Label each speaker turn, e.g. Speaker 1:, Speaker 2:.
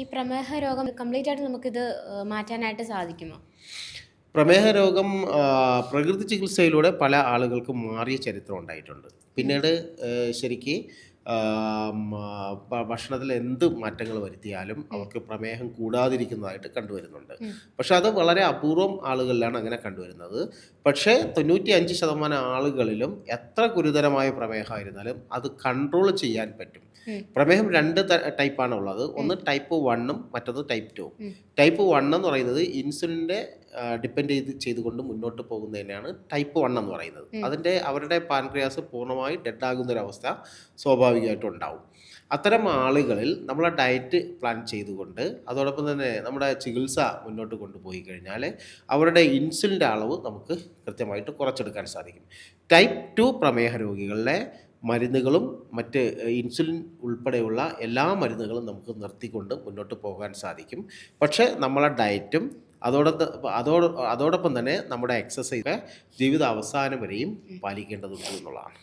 Speaker 1: ഈ പ്രമേഹ രോഗം കംപ്ലീറ്റ് ആയിട്ട് നമുക്കിത് മാറ്റാനായിട്ട് സാധിക്കുമോ?
Speaker 2: പ്രമേഹ രോഗം പ്രകൃതി ചികിത്സയിലൂടെ പല ആളുകൾക്കും മാറിയ ചരിത്രം ഉണ്ടായിട്ടുണ്ട്. പിന്നീട് ശരിക്കും ഭക്ഷണത്തിൽ എന്ത് മാറ്റങ്ങൾ വരുത്തിയാലും അവർക്ക് പ്രമേഹം കൂടാതിരിക്കുന്നതായിട്ട് കണ്ടുവരുന്നുണ്ട്. പക്ഷെ അത് വളരെ അപൂർവം ആളുകളിലാണ് അങ്ങനെ കണ്ടുവരുന്നത്. പക്ഷേ തൊണ്ണൂറ്റി അഞ്ച് ശതമാനം ആളുകളിലും എത്ര ഗുരുതരമായ പ്രമേഹമായിരുന്നാലും അത് കൺട്രോൾ ചെയ്യാൻ പറ്റും. പ്രമേഹം രണ്ട് ടൈപ്പാണ് ഉള്ളത് ഒന്ന് ടൈപ്പ് വണ്ണും മറ്റൊന്ന് ടൈപ്പ് ടു. ടൈപ്പ് വൺ എന്ന് പറയുന്നത് ഇൻസുലിന്റെ ഡിപ്പെൻഡ് ചെയ്ത് ചെയ്തുകൊണ്ട് മുന്നോട്ട് പോകുന്നതിനാണ് ടൈപ്പ് വൺ എന്ന് പറയുന്നത്. അതിന്റെ അവരുടെ പാൻക്രിയാസ് പൂർണമായി ഡെഡ് ആകുന്ന സ്വാഭാവികമായിട്ടും ഉണ്ടാവും. അത്തരം ആളുകളിൽ നമ്മളെ ഡയറ്റ് പ്ലാൻ ചെയ്തുകൊണ്ട് അതോടൊപ്പം തന്നെ നമ്മുടെ ചികിത്സ മുന്നോട്ട് കൊണ്ടുപോയി കഴിഞ്ഞാൽ അവരുടെ ഇൻസുലിന്റെ അളവ് നമുക്ക് കൃത്യമായിട്ട് കുറച്ചെടുക്കാൻ സാധിക്കും. ടൈപ്പ് ടു പ്രമേഹ രോഗികളിലെ മരുന്നുകളും മറ്റ് ഇൻസുലിൻ ഉൾപ്പെടെയുള്ള എല്ലാ മരുന്നുകളും നമുക്ക് നിർത്തിക്കൊണ്ട് മുന്നോട്ട് പോകാൻ സാധിക്കും. പക്ഷേ നമ്മളെ ഡയറ്റും അതോടൊപ്പം അതോട് അതോടൊപ്പം തന്നെ നമ്മുടെ എക്സസൈസ് ജീവിത അവസാനം വരെയും പാലിക്കേണ്ടതുണ്ട് എന്നുള്ളതാണ്.